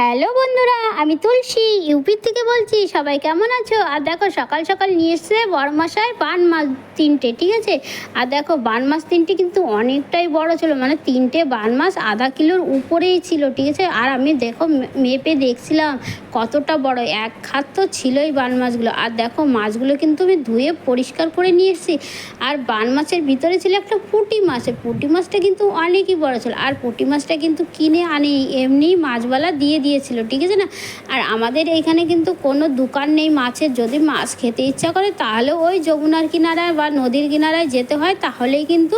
Hello বন্ধুরা, আমি তুলসী ইউপির থেকে বলছি, সবাই কেমন আছো? আর দেখো, সকাল সকাল নিয়ে এসছে বড় বান মাছ তিনটে, ঠিক আছে? আর দেখো, বান মাছ তিনটে কিন্তু অনেকটাই বড় ছিল মানে তিনটে বান মাছ আধা কিলোর উপরেই ছিল, ঠিক আছে? আর আমি দেখো মেপে দেখছিলাম কতটা বড়, এক খাত তো ছিলই বান মাছগুলো। আর দেখো, মাছগুলো কিন্তু আমি ধুয়ে পরিষ্কার করে নিয়ে এসেছি। আর বান মাছের ভিতরে ছিল একটা পুঁটি মাছ, এই পুঁটি মাছটা কিন্তু অনেকই বড় ছিল। আর পুঁটি মাছটা কিন্তু কিনে আনি, এমনি মাছওয়ালা দিয়ে দিয়েছিল, ঠিক আছে না? আর আমাদের এইখানে কিন্তু কোনো দোকান নেই মাছের, যদি মাছ খেতে ইচ্ছা করে, তাহলে ওই যমুনার কিনারায় বা নদীর কিনারায় যেতে হয়, তাহলেই কিন্তু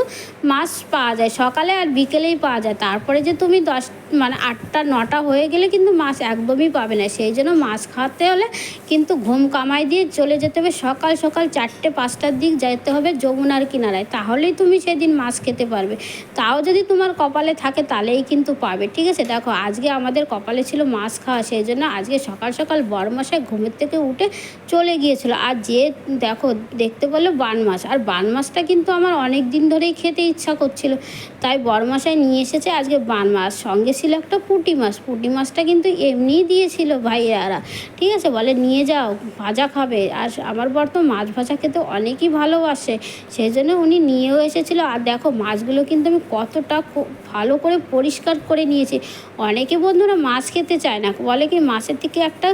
মাছ পাওয়া যায়, সকালে আর বিকেলেই পাওয়া যায়। তারপরে যে তুমি দশ মানে আটটা, নটা হয়ে গেলে কিন্তু মাছ একদমই পাবে না। সেই জন্য মাছ খাওয়াতে হলে কিন্তু ঘুম কামাই দিয়ে চলে যেতে হবে। সকাল সকাল চারটে, পাঁচটার দিক যেতে হবে যমুনার কিনারায়। তাহলেই তুমি সেদিন মাছ খেতে পারবে। তাও যদি তোমার কপালে থাকে তাহলেই কিন্তু পাবে। ঠিক আছে? দেখো, আজকে আমাদের কপালে ছিল মাছ খাওয়া। সেই জন্য আজকে সকাল সকাল বড়মশাই ঘুমের থেকে উঠে চলে গিয়েছিল। আর যে, দেখো, দেখতে পেল বান মাছ। আর বান মাছটা কিন্তু আমার অনেক দিন ধরেই খেতে ইচ্ছা করছিল। তাই বড়মশাই নিয়ে এসেছে আজকে বান মাছ। সঙ্গে ছিল একটা পুঁটি মাছ। পুঁটি মাছটা কিন্তু এমনিই দিয়েছিল ভাইয়ারা। ঠিক আছে, বলে নিয়ে যাও, ভাজা খাবে। আর আমার বর তো মাছ ভাজা খেতে অনেকই ভালোবাসে সেই জন্য উনি নিয়েও এসেছিল। আর দেখো, মাছগুলো কিন্তু আমি কতটা ভালো করে পরিষ্কার করে নিয়েছি। অনেকে বন্ধুরা মাছ খেতে চায় না। বলে কি, মাছের থেকে একটা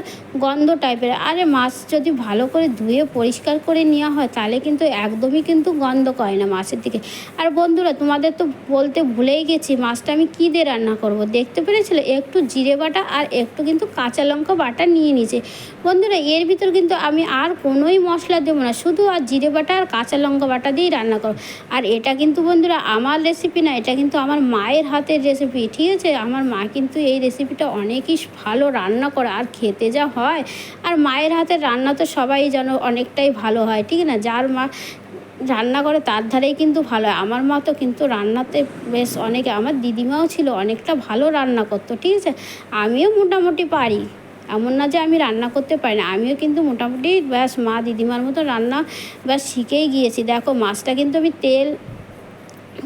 গন্ধ টাইপের। আরে মাছ যদি ভালো করে ধুয়ে পরিষ্কার করে নেওয়া হয়, তাহলে কিন্তু একদমই কিন্তু গন্ধ করে না মাছের দিকে আর বন্ধুরা, তোমাদের তো বলতে ভুলেই গেছি, মাছটা আমি কী দিয়ে রান্না করব? দেখতে পেরেছিলে? একটু জিরে বাটা আর একটু কিন্তু কাঁচা লঙ্কা বাটা নিয়ে নিয়েছি। বন্ধুরা, এর ভিতর কিন্তু আমি আর কোনোই মশলা দেবো না। শুধু আর জিরে বাটা আর কাঁচা লঙ্কা বাটা দিয়েই রান্না করব। আর এটা কিন্তু বন্ধুরা আমার রেসিপি না, এটা কিন্তু আমার মায়ের হাতের রেসিপি ঠিক আছে? আমার মা কিন্তু এই রেসিপিটা অনেকই ভালো রান্না করে। আর খেতে যা হয়, আর মায়ের হাতের রান্না তো সবাই যেন অনেকটাই ভালো হয়, ঠিক না? যার মা রান্না করে তার ধারেই কিন্তু ভালো হয়। আমার মা তো কিন্তু রান্নাতে বেশ অনেকে, আমার দিদিমাও ছিল, অনেকটা ভালো রান্না করতো, ঠিক আছে? আমিও মোটামুটি পারি। এমন না যে আমি রান্না করতে পারি না, আমিও কিন্তু মোটামুটি ব্যাস মা দিদিমার মতো রান্না ব্যাস শিখেই গিয়েছি। দেখো, মাছটা কিন্তু আমি তেল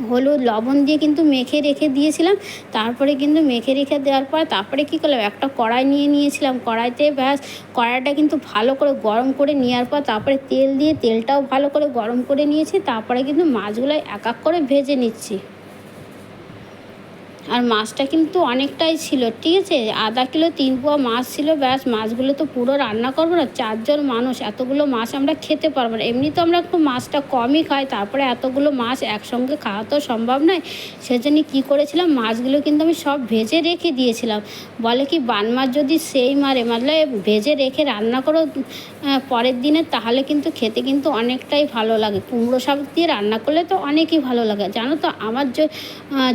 হলুদ লবণ দিয়ে কিন্তু মেখে রেখে দিয়েছিলাম। তারপরে কিন্তু মেখে রেখে দেওয়ার পর তারপরে কী করলাম? একটা কড়াই নিয়ে নিয়েছিলাম। কড়াইতে ব্যাস কড়াইটা কিন্তু ভালো করে গরম করে নেওয়ার পর তারপরে তেল দিয়ে তেলটাও ভালো করে গরম করে নিয়েছি। তারপরে কিন্তু মাছগুলো এক এক করে ভেজে নিচ্ছি। আর মাছটা কিন্তু অনেকটাই ছিল, ঠিক আছে? আধা কিলো তিন পোয়া মাছ ছিল, ব্যাস মাছগুলো তো পুরো রান্না করব না, চারজন মানুষ, এতগুলো মাছ আমরা খেতে পারব না। এমনি তো আমরা একটু মাছটা কমই খাই, তারপরে এতগুলো মাছ একসঙ্গে খাওয়া তো সম্ভব নয়। সেজন্য কী করেছিলাম, মাছগুলো কিন্তু আমি সব ভেজে রেখে দিয়েছিলাম। বলে কি, বান মাছ যদি সেই মারে মানে ভেজে রেখে রান্না করো পরের দিনে, তাহলে কিন্তু খেতে কিন্তু অনেকটাই ভালো লাগে। কুমড়ো শাক দিয়ে রান্না করলে তো অনেকই ভালো লাগে। জানো তো, আমার যে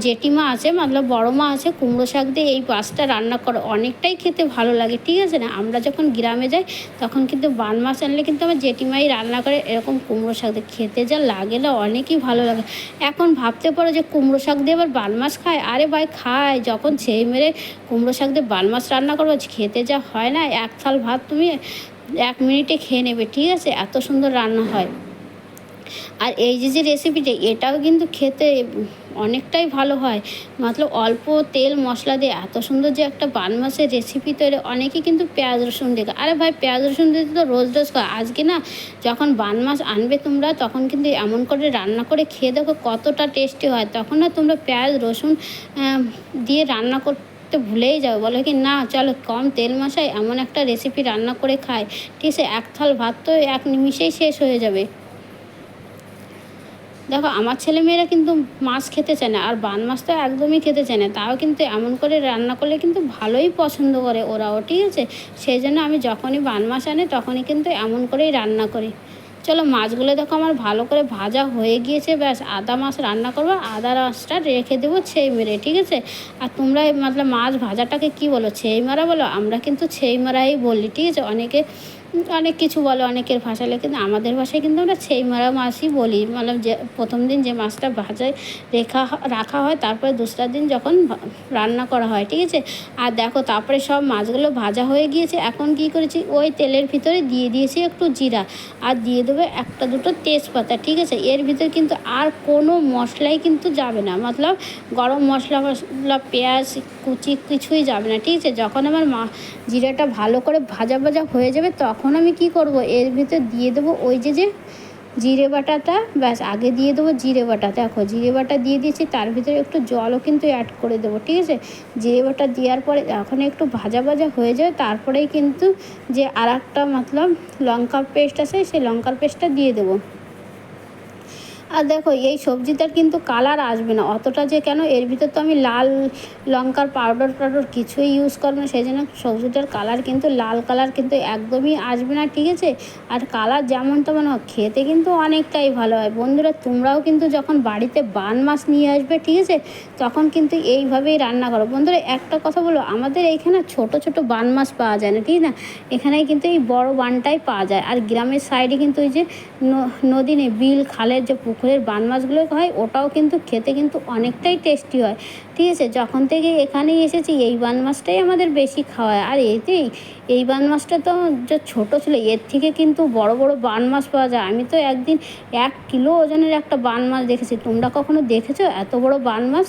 জেঠিমা আছে মতলব বড় মা আছে, কুমড়ো শাক দিয়ে এই মাছটা রান্না করে অনেকটাই খেতে ভালো লাগে, ঠিক আছে না? আমরা যখন গ্রামে যাই, তখন কিন্তু বান মাছ আনলে কিন্তু আমার জেঠিমাই রান্না করে এরকম কুমড়ো শাক দিয়ে। খেতে যা লাগে না, অনেকই ভালো লাগে। এখন ভাবতে পারো যে কুমড়ো শাক দিয়ে আবার বান মাছ খায়? আরে ভাই, খায়। যখন সেই মেরে কুমড়ো শাক দিয়ে বান মাছ রান্না করব খেতে যা হয় না, এক থাল ভাত তুমি এক মিনিটে খেয়ে নেবে, ঠিক আছে? এত সুন্দর রান্না হয়। আর এই যে যে রেসিপিটা এটাও কিন্তু খেতে অনেকটাই ভালো হয়। মতলব অল্প তেল মশলা দিয়ে এত সুন্দর যে একটা বান মাছের রেসিপি তৈরি, অনেকেই কিন্তু পেঁয়াজ রসুন দিয়ে আরে ভাই পেঁয়াজ রসুন দিতে তো রোজ রোজ খায়। আজকে না যখন বান মাছ আনবে তোমরা, তখন কিন্তু এমন করে রান্না করে খেয়ে দেখো কতটা টেস্টি হয়। তখন না তোমরা পেঁয়াজ রসুন দিয়ে রান্না করতে তো ভুলেই যাবে। বলে কি, না, চলো কম তেল মশাই এমন একটা রেসিপি রান্না করে খায় ঠিক আছে, এক থাল ভাত তো এক নিমিষেই শেষ হয়ে যাবে। দেখো, আমার ছেলেমেয়েরা কিন্তু মাছ খেতে চায় না, আর বান মাছ তো একদমই খেতে চায় না। তাও কিন্তু এমন করে রান্না করলে কিন্তু ভালোই পছন্দ করে ওরাও, ঠিক আছে? সেই জন্য আমি যখনই বান মাছ আনে, তখনই কিন্তু এমন করেই রান্না করি। চলো, মাছগুলো দেখো আমার ভালো করে ভাজা হয়ে গিয়েছে, ব্যাস, আদা মাছ রান্না করব, আদা মাছটা রেখে দেবো ছেই মেরে, ঠিক আছে? আর তোমরা মতলব মাছ ভাজাটাকে কি বলো, ছেই মারা বলো? আমরা কিন্তু ছেই মারাই বলি, ঠিক আছে? অনেকে অনেক কিছু বলে অনেকের ভাষায় কিন্তু আমাদের ভাষায় কিন্তু আমরা ছেই মারা মাছই বলি। মানে যে, প্রথম দিন যে মাছটা ভাজায় রেখা রাখা হয়, তারপরে দোসরা দিন যখন রান্না করা হয়, ঠিক আছে? আর দেখো, তারপরে সব মাছগুলো ভাজা হয়ে গিয়েছে, এখন কি করেছি? ওই তেলের ভিতরে দিয়ে দিয়েছি একটু জিরা, আর দিয়ে দেবে একটা দুটো তেজপাতা, ঠিক আছে? এর ভিতরে কিন্তু আর কোনো মশলাই কিন্তু যাবে না। মতলব গরম মশলা মশলা, পেঁয়াজ কুচি কিছুই যাবে না, ঠিক আছে? যখন আমার মা জিরাটা ভালো করে ভাজা ভাজা হয়ে যাবে, তখন আমি কি করব? এর ভিতর দিয়ে দেবো ওই যে যে জিরে বাটাটা, ব্যাস, আগে দিয়ে দেবো জিরে বাটা। দেখো, জিরে বাটা দিয়ে দিয়েছি, তার ভিতরে একটু জলও কিন্তু অ্যাড করে দেবো, ঠিক আছে? জিরে বাটা দেওয়ার পরে এখন একটু ভাজা ভাজা হয়ে যায় তারপরেই কিন্তু যে আর একটা মতলব লঙ্কার পেস্ট আছে, সেই লঙ্কার পেস্টটা দিয়ে দেবো। আর দেখো, এই সবজিটার কিন্তু কালার আসবে না। অতটা যে কেন, এর ভিতর তো আমি লাল লঙ্কার পাউডার টাউডার কিছুই ইউজ করব না। সেই জন্য সবজিটার কালার কিন্তু, লাল কালার কিন্তু একদমই আসবে না, ঠিক আছে? আর কালার যেমন তেমন হোক খেতে কিন্তু অনেকটাই ভালো হয়। বন্ধুরা, তোমরাও কিন্তু যখন বাড়িতে বান মাছ নিয়ে আসবে, ঠিক আছে? তখন কিন্তু এইভাবেই রান্না করো। বন্ধুরা, একটা কথা বলো, আমাদের এইখানে ছোট ছোট বান মাছ পাওয়া যায় না, ঠিক না? এখানে কিন্তু এই বড় বানটাই পাওয়া যায়। আর গ্রামের সাইডে কিন্তু ওই যে নদী নেই, বিল, খালের যে পুকুরের বান মাছগুলো হয়, ওটাও কিন্তু খেতে কিন্তু অনেকটাই টেস্টি হয়। ঠিক আছে, যখন থেকে এখানেই এসেছি, এই বান মাছটাই আমাদের বেশি খাওয়া হয়। আর এতেই, এই বান মাছটা তো যে ছোটো ছিল, এর থেকে কিন্তু বড় বড় বান মাছ পাওয়া যায়। আমি তো একদিন এক কিলো ওজনের একটা বান মাছ দেখেছি। তোমরা কখনো দেখেছ এত বড় বান মাছ?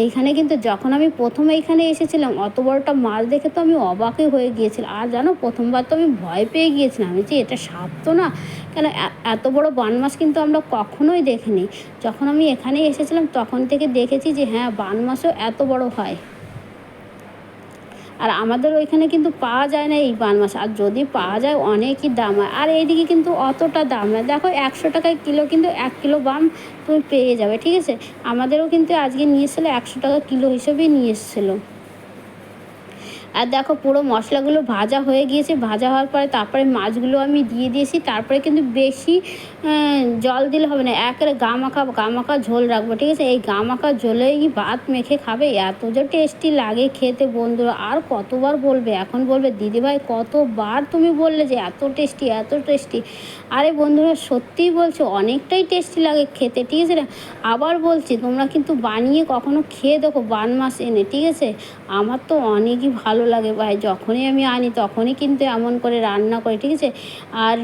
এইখানে কিন্তু যখন আমি প্রথম এইখানে এসেছিলাম, অত বড়টা মাছ দেখে তো আমি অবাকই হয়ে গিয়েছিলাম। আর জানো, প্রথমবার তো আমি ভয় পেয়ে গিয়েছিলাম। যে এটা সাপ তো না? কেন এত বড় বান মাছ কিন্তু আমরা কখনোই দেখিনি। যখন আমি এখানে এসেছিলাম, তখন থেকে দেখেছি যে হ্যাঁ বান মাছও এত বড় হয়। আর আমাদের ওইখানে কিন্তু পাওয়া যায় না এই বান মাছ। আর যদি পাওয়া যায়, অনেকই দাম হয়। আর এইদিকে কিন্তু অতটা দাম নয়। দেখো, একশো টাকায় কিলো কিন্তু এক কিলো বাম তুমি পেয়ে যাবে, ঠিক আছে? আমাদেরও কিন্তু আজকে নিয়ে এসেছিল, একশো টাকা কিলো হিসেবেই নিয়ে এসেছিল। আর দেখো পুরো মশলাগুলো ভাজা হয়ে গিয়েছে, ভাজা হওয়ার পরে তারপরে মাছগুলো আমি দিয়ে দিয়েছি, তারপরে কিন্তু বেশি জল দিলে হবে না, একেবারে গা মাখা গা মাখা ঝোল রাখব, ঠিক আছে? এই গা মাখা ঝোলেই ভাত মেখে খাবে, এত যে টেস্টি লাগে খেতে বন্ধুরা, আর কতবার বলবে? এখন বলবে, দিদিভাই, কতবার তুমি বললে যে এত টেস্টি এত টেস্টি আরে বন্ধুরা, সত্যিই বলছো, অনেকটাই টেস্টি লাগে খেতে, ঠিক আছে আবার বলছি, তোমরা কিন্তু বানিয়ে কখনো খেয়ে দেখো বান মাছ এনে, ঠিক আছে? আমার তো অনেকই ভালো লাগে। ভাই যখনই আমি আনি তখনই কিন্তু এমন করে রান্না করি ঠিক আছে? আর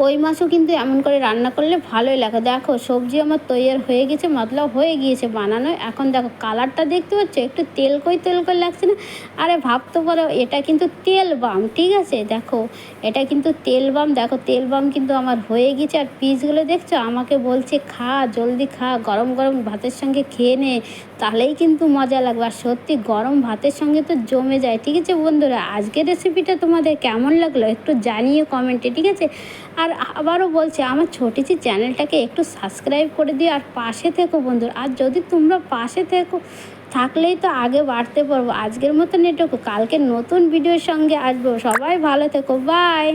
কই মাছও কিন্তু এমন করে রান্না করলে ভালোই লাগে। দেখো, সবজি আমার তৈয়ার হয়ে গেছে মতলব হয়ে গিয়েছে বানানো এখন দেখো, কালারটা দেখতে পাচ্ছ? একটু তেল কই তেল কই লাগছে না? আরে ভাবতে পারো এটা কিন্তু তেল বাম, ঠিক আছে? দেখো, এটা কিন্তু তেল বাম, দেখো, তেল বাম কিন্তু আমার হয়ে গেছে আর পিসগুলো দেখছ? আমাকে বলছে, খা, জলদি খা, গরম গরম ভাতের সঙ্গে খেয়ে নে, তাহলেই কিন্তু মজা লাগবে। আর সত্যি গরম ভাতের সঙ্গে তো জমে যায়, ঠিক আছে বন্ধুরা? আজকের রেসিপিটা তোমাদের কেমন লাগল একটু জানিয়ে কমেন্টে, ঠিক আছে? আর আবারও বলছে, আমার ছোটিচি চ্যানেলটাকে একটু সাবস্ক্রাইব করে দিও আর পাশে থেকো বন্ধুরা আর যদি তোমরা পাশে থেকো, থাকলেই তো আগে বাড়তে পারব। আজকের মতন এটুকু। কালকে নতুন ভিডিওর সঙ্গে আসব। সবাই ভালো থেকো। বাই